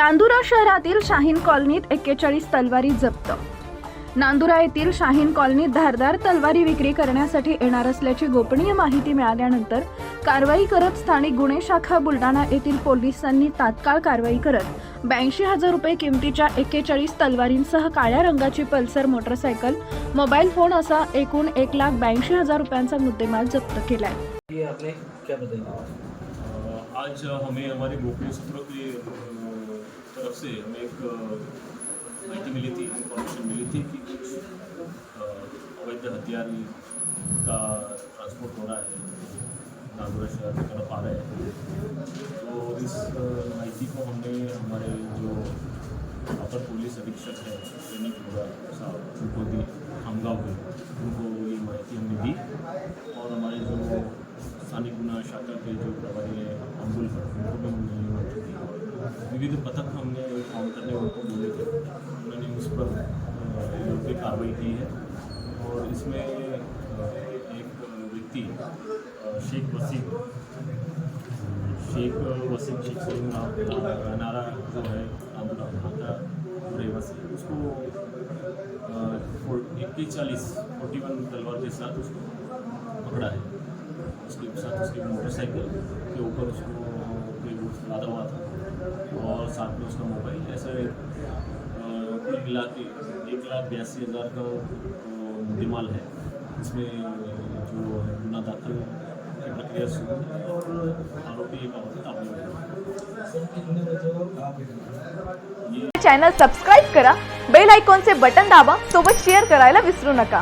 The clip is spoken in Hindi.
नांदुरा शहरातील शाहीन कॉलनीत एक्केचाळीस तलवारी जप्त. नांदुरा येथील शाहीन कॉलनीत धारदार तलवारी विक्री करण्यासाठी येणार असल्याची गोपनीय माहिती मिळाल्यानंतर कारवाई करत स्थानिक गुन्हे शाखा बुलढाणा येथील पोलिसांनी तात्काळ कारवाई करत ब्याऐंशी हजार रुपये किमतीच्या एक्केचाळीस तलवारींसह काळ्या रंगाची पल्सर मोटरसायकल मोबाईल फोन असा एकूण एक लाख ब्याऐंशी हजार रुपयांचा मुद्देमाल जप्त केलाय. आज हमें हमारे गोपनीय सूत्रों की से हमें एक माहिती मिली थी इंफॉर्मेशन मिली थी कि कुछ अवैध हथियार का ट्रांसपोर्ट हो रहा है, नागौर शहर की तरफ़ आ रहे हैं। तो इस माहिती को हमने, हमारे जो अपर पुलिस अधीक्षक है होगा साहब, उनको दी, खामगांव के उनको ये माहिती हमने दी। और हमारे जो स्थानीय गुना शाखा के जो प्रभारी है पर उनको भी हमने ये माहिती दी। विविध पथक हमने करने उनको बोले थे। उन्होंने उस पर अ, कार्रवाई की है। और इसमें एक व्यक्ति शेख वसीम शेख वसीम शेख सलीम नारा जो है रहवासी। उसको इक्कीस चालीस फोर्टी वन तलवार के साथ उसको पकड़ा है। उसके साथ उसकी मोटरसाइकिल के ऊपर उसको और साथ में उसका मोबाइल ऐसा अ, कुल मिला के एक लाख बयासी हज़ार का अ, है। इसमें जो है गुना दाखिल की प्रक्रिया शुरू है और आरोपी एक आरोपी काबू है? चॅनल सबस्क्राईब करा बेल आयकॉनचे बटन दाबा सोबत शेअर करायला विसरू नका।